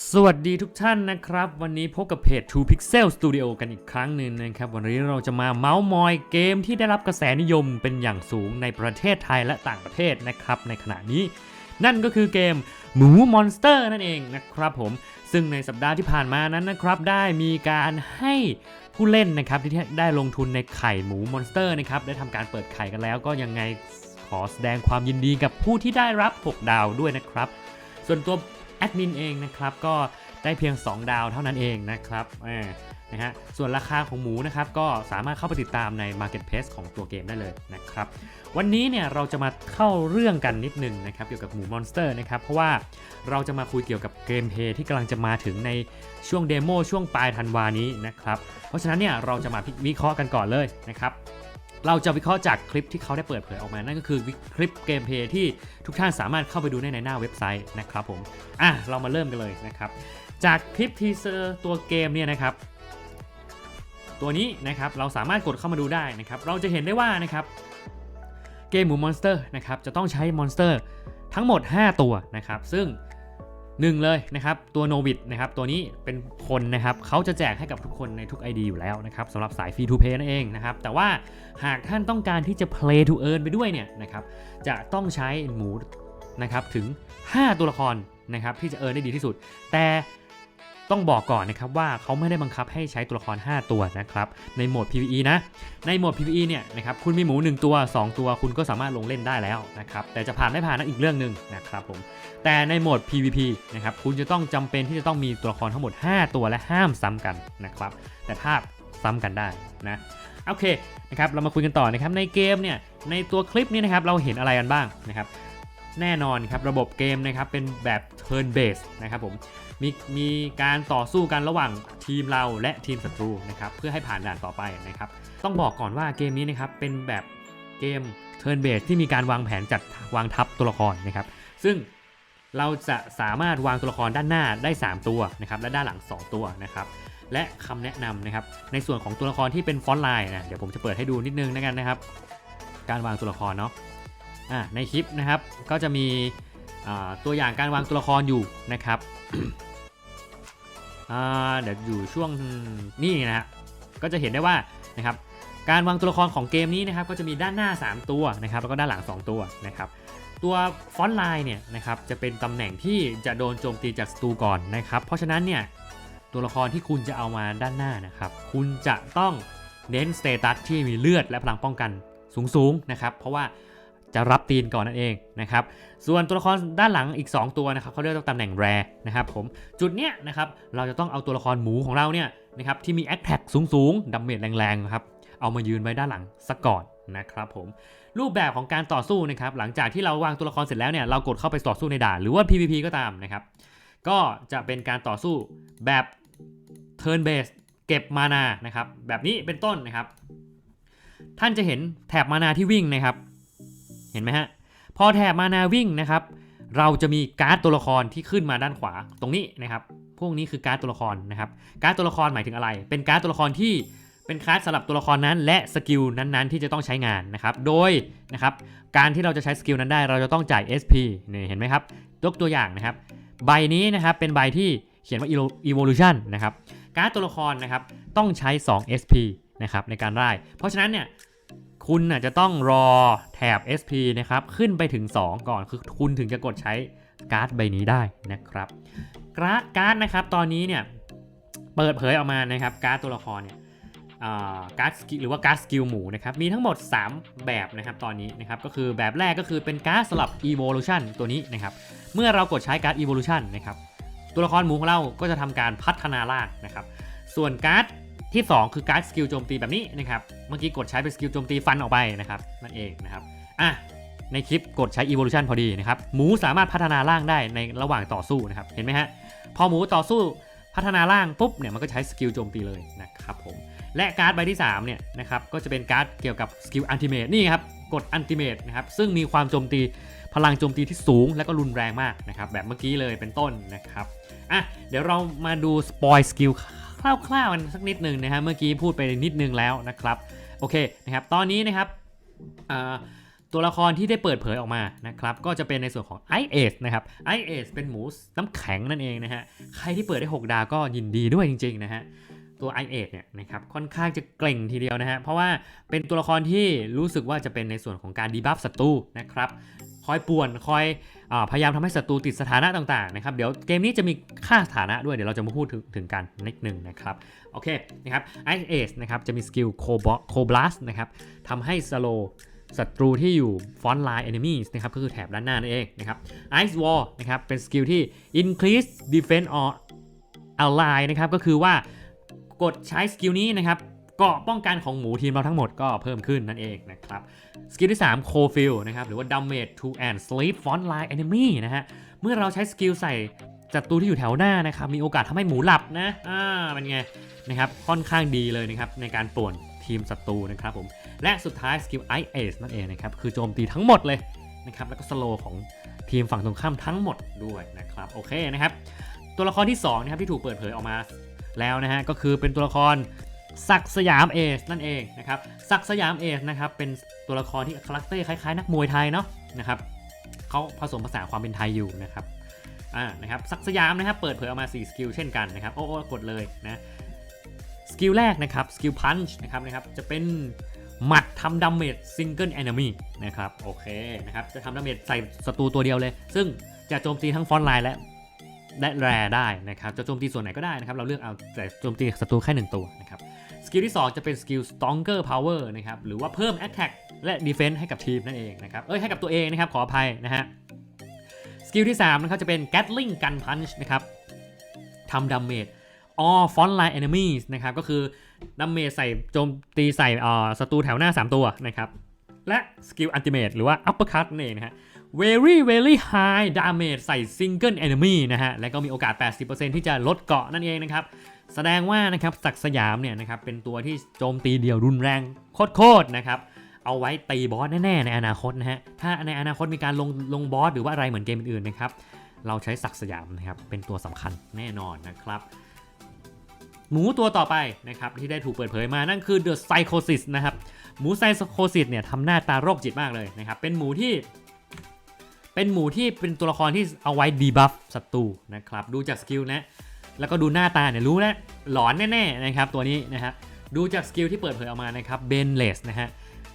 สวัสดีทุกท่านนะครับ วันนี้พบกับเพจ2 Pixel Studio กันอีกครั้งหนึ่งนะครับ วันนี้เราจะมาเมาส์มอยเกมที่ได้รับกระแสนิยมเป็นอย่างสูงในประเทศไทยและต่างประเทศนะครับ ในขณะนี้ นั่นก็คือเกมหมูมอนสเตอร์นั่นเองนะครับผม ซึ่งในสัปดาห์ที่ผ่านมานั้นนะครับ ได้มีการให้ผู้เล่นนะครับที่ได้ลงทุนในไข่หมูมอนสเตอร์นะครับได้ทำการเปิดไข่กันแล้ว ก็ยังไงขอแสดงความยินดีกับผู้ที่ได้รับ 6 ดาวด้วยนะครับ ส่วนตัว แอดมินเองนะครับก็ได้เพียง 2 ดาวเท่านั้นเองนะครับนะฮะส่วนราคาของหมูนะครับก็สามารถเข้าไปติดตามใน Marketplace ของตัวเกมได้เลยนะครับวันนี้เนี่ยเราจะมาเข้าเรื่องกันนิดนึงนะครับเกี่ยวกับหมูมอนสเตอร์นะครับเพราะว่าเราจะมาคุยเกี่ยวกับเกมเพย์ที่กำลังจะมาถึงในช่วงเดโมช่วงปลายธันวานี้นะครับเพราะฉะนั้นเนี่ยเราจะมาวิเคราะห์กันก่อนเลยนะครับ เราจะวิเคราะห์จากคลิปที่เขาได้เปิดเผยออกมา นั่นก็คือคลิปเกมเพย์ที่ทุกท่านสามารถเข้าไปดูได้ในหน้าเว็บไซต์นะครับผม อะ เรามาเริ่มกันเลยนะครับ จากคลิปทีเซอร์ตัวเกมเนี่ยนะครับ ตัวนี้นะครับเราสามารถกดเข้ามาดูได้นะครับ เราจะเห็นได้ว่านะครับเกมหมูมอนสเตอร์นะครับจะต้องใช้มอนสเตอร์ทั้งหมด 5 ตัวนะครับ ซึ่ง หนึ่งเลยนะครับตัวโนวิดนะครับตัวนี้เป็นคนนะครับเขาจะแจกให้กับทุกคนในทุก ID อยู่แล้วนะครับสำหรับสายฟรีทูเพย์นั่นเองนะครับแต่ว่าหากท่านต้องการที่จะ play to earn ไปด้วยเนี่ยนะครับจะต้องใช้หมูนะครับถึง 5 ตัวละครนะครับที่จะเอ r n ได้ดีที่สุด แต่ ต้องบอกก่อนนะครับว่าเขาไม่ได้บังคับให้ใช้ตัวละคร 5 ตัวนะครับในโหมด PVE นะ ในโหมด PVE เนี่ยนะครับคุณมีหมู 1 ตัว 2 ตัวคุณก็สามารถลงเล่นได้แล้วนะครับแต่จะผ่านไม่ผ่านนั้นอีกเรื่องหนึ่งนะครับผมแต่ในโหมด PVP นะครับคุณจะต้องจำเป็นที่จะต้องมีตัวละครทั้งหมด 5 ตัวและห้ามซ้ำกันนะครับแต่ถ้าซ้ำกันได้นะโอเคนะครับเรามาคุยกันต่อนะครับในเกมเนี่ยในตัวคลิปนี้นะครับเราเห็นอะไรกันบ้างนะครับ แน่นอนครับระบบเกมนะครับเป็นแบบ turn based นะครับผมมีมีการต่อสู้กันระหว่างทีมเราและทีมศัตรูนะครับเพื่อให้ผ่านด่านต่อไปนะครับต้องบอกก่อนว่าเกมนี้นะครับเป็นแบบเกม turn based ที่มีการวางแผนจัดวางทับตัวละครนะครับซึ่งเราจะสามารถวางตัวละครด้านหน้าได้ 3 ตัวนะครับและด้านหลัง 2 ตัวนะครับและคำแนะนำนะครับในส่วนของตัวละครที่เป็นฟอนต์ไลน์นะเดี๋ยวผมจะเปิดให้ดูนิดนึงนะกันนะครับ การวางตัวละครเนาะ อ่ในคลิปนะครับก็จะมีตัวอย่างการวางตัวละครอยู่นะครับเดี๋ยวอยู่ช่วงนี่นะฮะก็จะเห็นได้ว่านะครับการวางตัวละครของเกมนี้นะครับก็จะมีด้านหน้า 3 ตัวนะครับแล้วก็ด้านหลัง 2 ตัวนะครับตัวฟอนต์ไลน์เนี่ยนะครับจะเป็นตำแหน่งที่จะโดนโจมตีจากศัตรูก่อนนะครับเพราะฉะนั้นเนี่ยตัวละครที่คุณจะเอามาด้านหน้านะครับคุณจะต้องเน้นสเตตัสที่มีเลือดและพลังป้องกันสูงๆนะครับเพราะว่า จะรับตีนก่อนนั่นเองนะครับส่วนตัวละครด้านหลังอีก 2 ตัวนะครับเขาเรียกว่าตำแหน่งแรนะครับผมจุดเนี้ยนะครับเราจะต้องเอาตัวละครหมูของเราเนี่ยนะครับที่มีแอคแท็กสูงๆดาเมจแรงๆนะครับเอามายืนไว้ด้านหลังซะก่อนนะครับผมรูปแบบของการต่อสู้นะครับหลังจากที่เราวางตัวละครเสร็จแล้วเนี่ยเรากดเข้าไปต่อสู้ในด่านหรือว่า PVP ก็ตามนะครับก็จะเป็นการต่อสู้แบบ turn based เก็บมานานะครับแบบนี้เป็นต้นนะครับ ท่านจะเห็นแถบมานาที่วิ่งนะครับ เห็นไหมฮะ พอแถบมานาวิ่งนะครับ เราจะมีการ์ดตัวละครที่ขึ้นมาด้านขวาตรงนี้นะครับ พวกนี้คือการ์ดตัวละครนะครับ การ์ดตัวละครหมายถึงอะไร เป็นการ์ดตัวละครที่เป็นการ์ดสำหรับตัวละครนั้น และสกิลนั้นๆ ที่จะต้องใช้งานนะครับ โดยนะครับการที่เราจะใช้สกิลนั้นได้ เราจะต้องจ่าย SP นี่เห็นไหมครับยกตัวอย่างนะครับ ใบนี้นะครับเป็นใบที่เขียนว่า evolution นะครับ การ์ดตัวละครนะครับต้องใช้ 2 SP นะครับในการไล่เพราะฉะนั้นเนี่ย คุณน่ะจะต้องรอแถบ SP นะครับ ขึ้นไปถึง 2 ก่อน คือคุณถึงจะกดใช้การ์ดใบนี้ได้นะครับการ์ดการ์ดนะครับตอนนี้เนี่ยเปิดเผยออกมานะครับการ์ดตัวละครเนี่ยการ์ดหรือว่าการ์ดสกิลหมูนะครับมีทั้งหมด 3 แบบนะครับตอนนี้นะครับก็คือแบบแรกก็คือเป็นการ์ดสลับ evolution ตัวนี้นะครับเมื่อเรากดใช้การ์ด evolution นะครับตัวละครหมูของเราก็จะทำการพัฒนาร่างนะครับส่วนการ์ดที่ 2 คือการ์ดสกิลโจมตีแบบนี้นะครับ มื่อกี้กดใช้เป็นสกิลโจมตีฟันออกไปนะครับนั่นเองนะครับอะในคลิปกดใช้ evolution พอดีนะครับหมูสามารถพัฒนาร่างได้ในระหว่างต่อสู้นะครับเห็นไหมฮะพอหมูต่อสู้พัฒนาร่างปุ๊บเนี่ยมันก็ใช้สกิลโจมตีเลยนะครับผมและการ์ดใบที่3เนี่ยนะครับก็จะเป็นการ์ดเกี่ยวกับสกิลอันติเมตนี่ครับกดอันติเมตนะครับซึ่งมีความโจมตีพลังโจมตีที่สูงและก็รุนแรงมากนะครับแบบเมื่อกี้เลยเป็นต้นนะครับอะเดี๋ยวเรามาดูสปอยสกิลคร่าวๆกันสักนิดหนึ่งนะฮะเมื่อกี้พูดไปนิดนึงแล้วนะครับ โอเคนะครับตอนนี้นะครับตัวละครที่ได้เปิดเผยออกมานะครับก็จะเป็นในส่วนของ i อ s นะครับ i อ s เป็นหมูน้ำแข็งนั่นเองนะฮะใครที่เปิดได้ 6 ดาวก็ยินดีด้วยจริงๆนะฮะตัว i อ s เนี่ยนะครับค่อนข้างจะเกร่งทีเดียวนะฮะเพราะว่าเป็นตัวละครที่รู้สึกว่าจะเป็นในส่วนของการดีบัฟศัตรูนะครับคอยป่วนคอยอพยายามทำให้ศัตรูติดสถานะต่างๆนะครับเดี๋ยวเกมนี้จะมีค่าสถานะด้วยเดี๋ยวเราจะมาพูดถึงถึงกันนิดหนึ่งนะครับ โอเคนะครับ i อ s นะครับจะมีสกิลโคบลัสนะครับทำให้สโลศัตรูที่อยู่ front line enemies นะครับก็คือแถบด้านหน้านั่นเองนะครับ Ice Wall นะครับเป็นสกิลที่ increase defense or ally นะครับก็คือว่ากดใช้สกิลนี้นะครับเกาะป้องกันของหมูทีมเราทั้งหมดก็เพิ่มขึ้นนั่นเองนะครับสกิลที่ 3 c o f i l นะครับหรือว่า damage to and sleep front line enemy นะฮะเมื่อเราใช้สกิลใส่ ศัตรูที่อยู่แถวหน้านะครับมีโอกาสทำให้หมูหลับนะอ่าเป็นไงนะครับค่อนข้างดีเลยนะครับในการป่วนทีมศัตรูนะครับผมและสุดท้ายสกิล i Ace นั่นเองนะครับคือโจมตีทั้งหมดเลยนะครับแล้วก็สโลของทีมฝั่งตรงข้ามทั้งหมดด้วยนะครับโอเคนะครับตัวละครที่2นะครับที่ถูกเปิดเผยออกมาแล้วนะฮะก็คือเป็นตัวละครศักสยามเอสนั่นเองนะครับศักสยามเอสนะครับเป็นตัวละครที่คาแรคเตอร์คล้ายๆ นักมวยไทยเนาะนะครับเขาผสมผสานความเป็นไทยอยู่นะครับ อ่านะครับศักสยามนะครับเปิดเผยออกมา 4 สกิลเช่นกันนะครับโอ้โอกดเลยนะสกิลแรกนะครับสกิลพันช์นะครับนะครับจะเป็นหมัดทำดาเมจซิงเกิลแอนิมีนะครับโอเคนะครับจะทำดาเมจใส่ศัตรูตัวเดียวเลย ซึ่งจะโจมตีทั้งฟอนไลน์และและแรได้นะครับจะโจมตีส่วนไหนก็ได้นะครับเราเลือกเอาแต่โจมตีศัตรูแค่หนึ่งตัวนะครับสกิลที่ 2 จะเป็นสกิล stronger power นะครับหรือว่าเพิ่ม attack และ defense ให้กับทีมนั่นเองนะครับเอ้ยให้กับตัวเองนะครับขออภัยนะฮะ กิลที่3นะครับจะเป็น gatling gun punch นะครับทำดาเมจ all front line enemies นะครับก็คือดาเมจใส่โจมตีใส่อ่าศัตรูแถวหน้า 3 ตัวนะครับ และสกิลอั t ติเม e หรือว่า uppercut นั่นเองนะฮะ very very high damage ใส่ single enemy นะฮะ และก็มีโอกาส 80%ที่จะลดเกาะนั่นเองนะครับ แสดงว่านะครับศักสยามเนี่ยนะครับเป็นตัวที่โจมตีเดี่ยวรุนแรงโคตรๆนะครับ เอาไว้ตีบอสแน่ๆในอนาคตนะฮะ ถ้าในอนาคตมีการลงลงบอสหรือว่าอะไรเหมือนเกมอื่นๆนะครับ เราใช้ศักสยามนะครับเป็นตัวสำคัญแน่นอนนะครับ หมูตัวต่อไปนะครับที่ได้ถูกเปิดเผยมานั่นคือ The Psychosis นะครับ หมู Psychosis เนี่ยทำหน้าตาโรคจิตมากเลยนะครับ เป็นหมูที่เป็นหมูที่เป็นตัวละครที่เอาไว้ดีบัฟศัตรูนะครับ ดูจากสกิลนะ แล้วก็ดูหน้าตาเนี่ยรู้แล้วหลอนแน่ๆนะครับตัวนี้นะฮะ ดูจากสกิลที่เปิดเผยออกมานะครับเบนเลสนะฮะ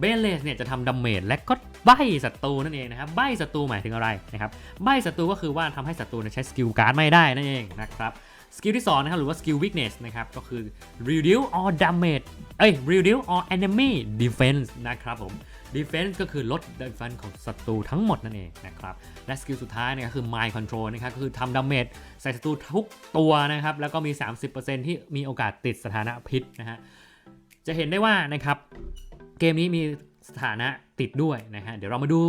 เบเลสเนี่ยจะทำดาเมจและก็ใบศัตรูนั่นเองนะครับใบศัตรูหมายถึงอะไรนะครับใบศัตรูก็คือว่าทำให้ศัตรูใช้สกิลการ์ดไม่ได้นั่นเองนะครับสกิลที่2นะครับหรือว่าสกิล weakness นะครับก็คือ reduce all damage เอ้ย reduce all enemy defense นะครับผม defense ก็คือลด defense ของศัตรูทั้งหมดนั่นเองนะครับและสกิลสุดท้ายเนี่ยก็คือ mind control นะครับก็คือทำดาเมจใส่ศัตรูทุกตัวนะครับแล้วก็มี 30%ที่มีโอกาสติดสถานะพิษนะฮะจะเห็นได้ว่านะครับ เกมนี้มีสถานะติดด้วยนะฮะเดี๋ยวเรามาดู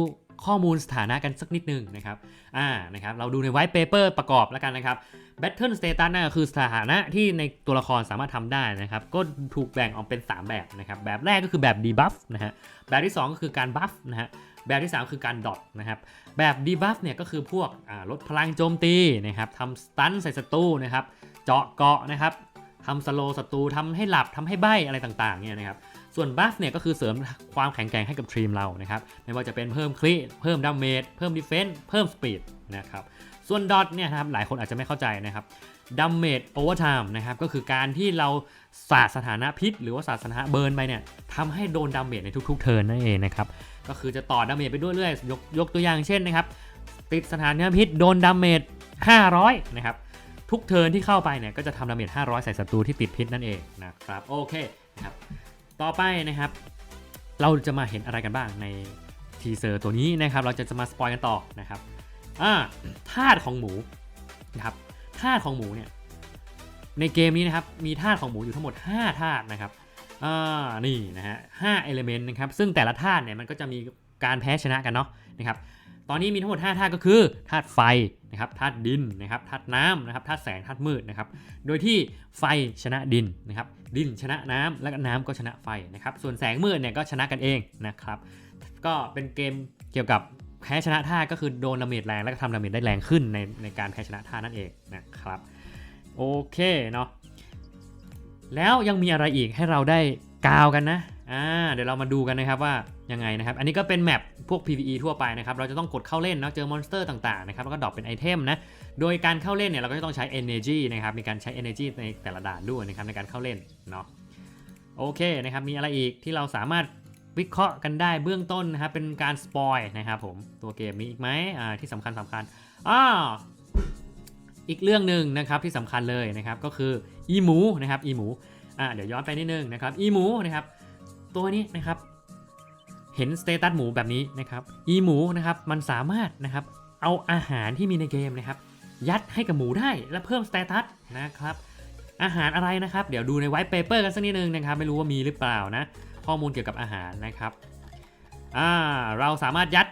ข้อมูลสถานะกันสักนิดนึงนะครับ อ่า นะครับ เราดูใน white paper ประกอบแล้วกันนะครับ Battle Status นั่นก็คือสถานะที่ในตัวละครสามารถทำได้นะครับ ก็ถูกแบ่งออกเป็น 3 แบบนะครับ แบบแรกก็คือแบบ debuff นะฮะ แบบที่ 2 ก็คือการ buff นะฮะ แบบที่ 3 คือการ dot นะครับ แบบ debuff เนี่ยก็คือพวกลดพลังโจมตีนะครับทำสตันใส่ศัตรูนะครับ เจาะเกาะนะครับทำสโลศัตรูทำให้หลับทำให้ใบ้อะไรต่างๆเนี่ยนะครับ ส่วนบัฟเนี่ยก็คือเสริมความแข็งแกร่งให้กับทีมเรานะครับไม่ว่าจะเป็นเพิ่มคลีเพิ่มดาเมจเพิ่มดีเฟนส์เพิ่มสปีดนะครับส่วนดอทเนี่ยนะครับหลายคนอาจจะไม่เข้าใจนะครับดัมเมจโอเวอร์ไทม์นะครับก็คือการที่เราสาดสถานะพิษ หรือว่าสาดสถานะเบิร์นไปเนี่ยทำให้โดนดาเมจในทุกๆเทิร์นนั่นเองนะครับก็คือจะต่อดาเมจไปด้วยเรื่อยๆยกยกตัวอย่างเช่นนะครับติดสถานะพิษโดนดาเมจ500นะครับทุกเทิร์นที่เข้าไปเนี่ยก็จะทำดาเมจ500 ใส่ศัตรูที่ติดพิษนั่นเองนะครับโอเคนะครับ ต่อไปนะครับ เราจะมาเห็นอะไรกันบ้างในทีเซอร์ตัวนี้นะครับ เราจะจะมาสปอยกันต่อนะครับอ่าธาตุของหมูนะครับธาตุของหมูเนี่ยในเกมนี้นะครับมีธาตุของหมูอยู่ทั้งหมด 5ธาตุนะครับอ่านี่นะฮะห้าเอลิเมนต์นะครับซึ่งแต่ละธาตุเนี่ยมันก็จะมีการแพ้ชนะกันเนาะนะครับ ตอนนี้มีทั้งหมด 5 ธาตุก็คือธาตุไฟนะครับธาตุดินนะครับธาตุน้ำนะครับธาตุแสงธาตุมืดนะครับโดยที่ไฟชนะดินนะครับดินชนะน้ำและน้ำก็ชนะไฟนะครับส่วนแสงมืดเนี่ยก็ชนะกันเองนะครับก็เป็นเกมเกี่ยวกับแพ้ชนะธาก็คือโดนดาเมจแรงแล้วก็ทำดาเมจได้แรงขึ้นในในการแพ้ชนะธานั่นเองนะครับโอเคเนาะแล้วยังมีอะไรอีกให้เราได้กาวกันนะ อ่าเดี๋ยวเรามาดูกันนะครับว่ายังไงนะครับ อันนี้ก็เป็นแมปพวก PVE ทั่วไปนะครับ เราจะต้องกดเข้าเล่นเนาะเจอมอนสเตอร์ต่างๆนะครับแล้วก็ดรอปเป็นไอเทมนะ โดยการเข้าเล่นเนี่ยเราก็จะต้องใช้ energy นะครับมีการใช้ energy ในแต่ละด่านด้วยนะครับในการเข้าเล่นเนาะโอเคนะครับมีอะไรอีกที่เราสามารถวิเคราะห์กันได้เบื้องต้นนะครับเป็นการสปอยนะครับผมตัวเกมมีอีกไหมอ่าที่สำคัญสำคัญอ้าอีกเรื่องหนึ่งนะครับที่สำคัญเลยนะครับก็คืออีหมูนะครับอีหมูอ่าเดี๋ยวย้อนไปนิดนึงนะครับอีหมูนะครับ ตัวนี้นะครับ เห็นสเตตัสหมูแบบนี้นะครับอีหมูนะครับมันสามารถนะครับเอาอาหารที่มีในเกมนะครับ ยัดให้กับหมูได้และเพิ่มสเตตัสนะครับ อาหารอะไรนะครับ เดี๋ยวดูในไวท์เปเปอร์กันสักนิดนึงนะครับ ไม่รู้ว่ามีหรือเปล่านะ ข้อมูลเกี่ยวกับอาหารนะครับอ่าเราสามารถยัด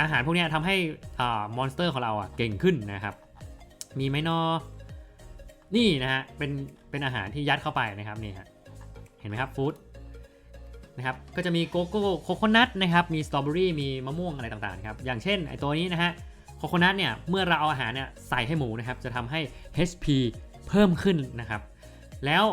อาหารพวกนี้ทำให้อ่ามอนสเตอร์ของเราอะเก่งขึ้นนะครับ มีไหมนอนี่นะฮะเป็นเป็นอาหารที่ยัดเข้าไปนะครับนี่ฮะเห็นไหมครับฟู้ด นะครับก็จะมีโกโก้โคโคนัทนะครับมีสตรอเบอรี่มีมะม่วงอะไรต่างๆครับอย่างเช่นไอตัวนี้นะฮะโคโคนัทเนี่ยเมื่อเราเอาอาหารเนี่ยใส่ให้หมูนะครับจะทำให้ HP เพิ่มขึ้นนะครับ แล้ว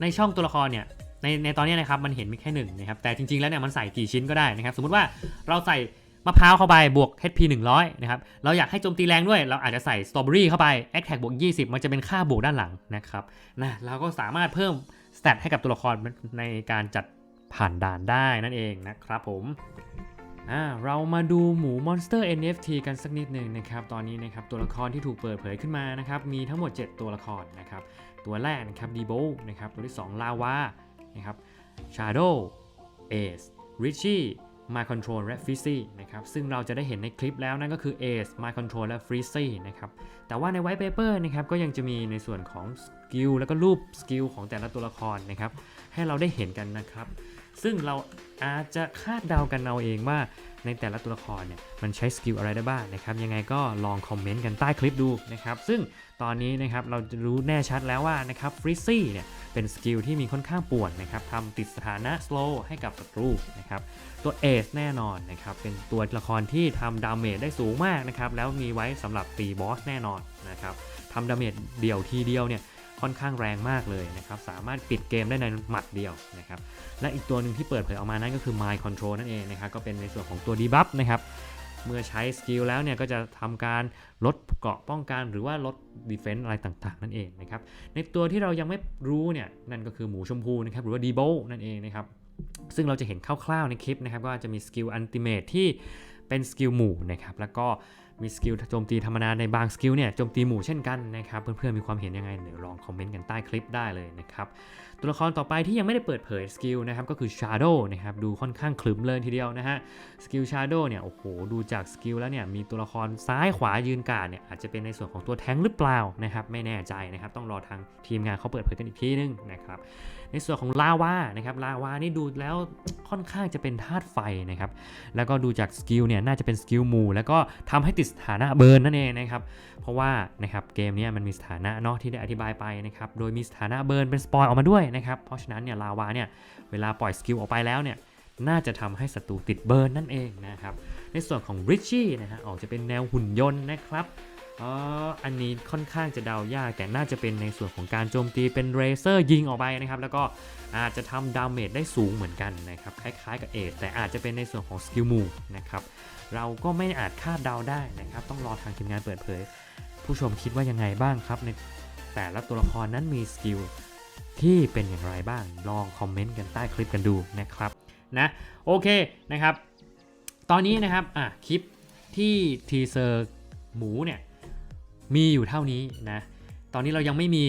ในช่องตัวละครเนี่ยในในตอนนี้นะครับมันเห็นมีแค่หนึ่งนะครับแต่จริงๆแล้วเนี่ยมันใส่กี่ชิ้นก็ได้นะครับ สมมุติว่าเราใส่มะพร้าวเข้าไปบวก HP 100 นะครับ เราอยากให้โจมตีแรงด้วย เราอาจจะใส่สตรอเบอรี่เข้าไป Attack บวก 20 มันจะเป็นค่าบวกด้านหลังนะครับนะเราก็สามารถเพิ่มสเตตให้กับตัวละครในการจัด ผ่านด่านได้นั่นเองนะครับผมเรามาดูหมู Monster NFT กันสักนิดหนึ่งนะครับ ตอนนี้นะครับตัวละครที่ถูกเปิดเผยขึ้นมานะครับ มีทั้งหมด 7 ตัวละครนะครับ ตัวแรกนะครับ d e b o นะครับ ตัวที่2 Lava นะครับ Shadow Ace Richie My Control และ f r e e z y นะครับ ซึ่งเราจะได้เห็นในคลิปแล้วนั่นก็คือ Ace My Control และ f r e e z y นะครับ แต่ว่าใน White Paper นะครับ ก็ยังจะมีในส่วนของสกิลแล้วก็รูปสกิลของแต่ละตัวละครนะครับ ให้เราได้เห็นกันนะครับ ซึ่งเราอาจจะคาดเดากันเอาเองว่าในแต่ละตัวละครเนี่ยมันใช้สกิลอะไรได้บ้างนะครับยังไงก็ลองคอมเมนต์กันใต้คลิปดูนะครับซึ่งตอนนี้นะครับเราจะรู้แน่ชัดแล้วว่านะครับฟริซซี่เนี่ยเป็นสกิลที่มีค่อนข้างป่วนนะครับทำติดสถานะสโลให้กับศัตรูนะครับตัวเอสแน่นอนนะครับเป็นตัวละครที่ทำดาเมจได้สูงมากนะครับแล้วมีไว้สำหรับตีบอสแน่นอนนะครับทำดาเมจเดี่ยวทีเดียวเนี่ย ค่อนข้างแรงมากเลยนะครับ สามารถปิดเกมได้ในหมัดเดียวนะครับ และอีกตัวหนึ่งที่เปิดเผยออกมานั่นก็คือ Mind Control นั่นเองนะครับ ก็เป็นในส่วนของตัว debuff นะครับ เมื่อใช้สกิลแล้วเนี่ยก็จะทำการลดเกราะป้องกันหรือว่าลด defense อะไรต่างๆ นั่นเองนะครับ ในตัวที่เรายังไม่รู้เนี่ยนั่นก็คือหมูชมพูนะครับหรือว่า d e b o นั่นเองนะครับซึ่งเราจะเห็นคร่าวๆในคลิปนะครับว่าจะมีสกิล Ultimate ที่เป็นสกิลหมู่นะครับแล้วก็ มีสกิลโจมตีธรรมดาในบางสกิลเนี่ยโจมตีหมู่เช่นกันนะครับเพื่อนๆมีความเห็นยังไงเดี๋ยวลองคอมเมนต์กันใต้คลิปได้เลยนะครับตัวละครต่อไปที่ยังไม่ได้เปิดเผยสกิลนะครับก็คือ Shadow นะครับดูค่อนข้างคลึมเลยทีเดียวนะฮะสกิล Shadow เนี่ยโอ้โหดูจากสกิลแล้วเนี่ยมีตัวละครซ้ายขวายืนการดเนี่ยอาจจะเป็นในส่วนของตัวแทงหรือเปล่านะครับไม่แน่ใจนะครับต้องรอทางทีมงานเขาเปิดเผยกันอีกทีนึงนะครับ ในส่วนของลาวานะครับลาวานี่ดูแล้วค่อนข้างจะเป็นธาตุไฟนะครับแล้วก็ดูจากสกิลเนี่ยน่าจะเป็นสกิลมูแล้วก็ทำให้ติดสถานะเบิร์นนั่นเองนะครับเพราะว่านะครับเกมนี้มันมีสถานะเนาะที่ได้อธิบายไปนะครับโดยมีสถานะเบิร์นเป็นสปอยออกมาด้วยนะครับเพราะฉะนั้นเนี่ยลาวาเนี่ยเวลาปล่อยสกิลออกไปแล้วเนี่ยน่าจะทำให้ศัตรูติดเบิร์นนั่นเองนะครับในส่วนของริชชี่นะฮะออกจะเป็นแนวหุ่นยนต์นะครับ อ๋อ อันนี้ค่อนข้างจะเดายาก แต่น่าจะเป็นในส่วนของการโจมตีเป็นเรเซอร์ยิงออกไปนะครับ แล้วก็อาจจะทำดาเมจได้สูงเหมือนกันนะครับ คล้ายๆกับเอทแต่อาจจะเป็นในส่วนของสกิลมูนะครับ เราก็ไม่อาจคาดเดาได้นะครับ ต้องรอทางทีมงานเปิดเผย ผู้ชมคิดว่ายังไงบ้างครับ ในแต่ละตัวละครนั้นมีสกิลที่เป็นอย่างไรบ้าง ลองคอมเมนต์กันใต้คลิปกันดูนะครับ นะ โอเคนะครับ ตอนนี้นะครับ อะ คลิปที่ทีเซอร์หมูเนี่ย มีอยู่เท่านี้นะตอนนี้เรายังไม่มี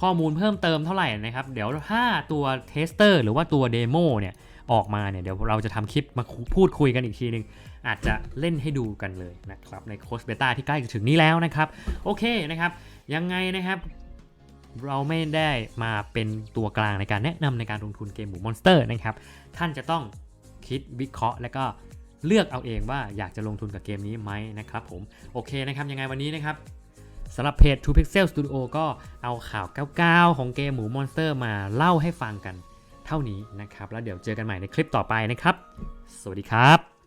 ข้อมูลเพิ่มเติมเท่าไหร่นะครับ เดี๋ยวถ้าตัวเทสเตอร์หรือว่าตัวเดโมเนี่ยออกมาเนี่ยเดี๋ยวเราจะทำคลิปมาพูดคุยกันอีกทีนึง อาจจะเล่นให้ดูกันเลยนะครับในโค้ชเบต้าที่ใกล้จะถึงนี้แล้วนะครับ โอเคนะครับ ยังไงนะครับ เราไม่ได้มาเป็นตัวกลางในการแนะนำในการลงทุนเกมหมูมอนสเตอร์นะครับ ท่านจะต้องคิดวิเคราะห์และก็ เลือกเอาเองว่าอยากจะลงทุนกับเกมนี้ไหมนะครับผมโอเคนะครับยังไงวันนี้นะครับสำหรับเพจ2 Pixel Studio ก็เอาข่าวก้าวๆของเกมหมูมอนสเตอร์มาเล่าให้ฟังกันเท่านี้นะครับ แล้วเดี๋ยวเจอกันใหม่ในคลิปต่อไปนะครับ สวัสดีครับ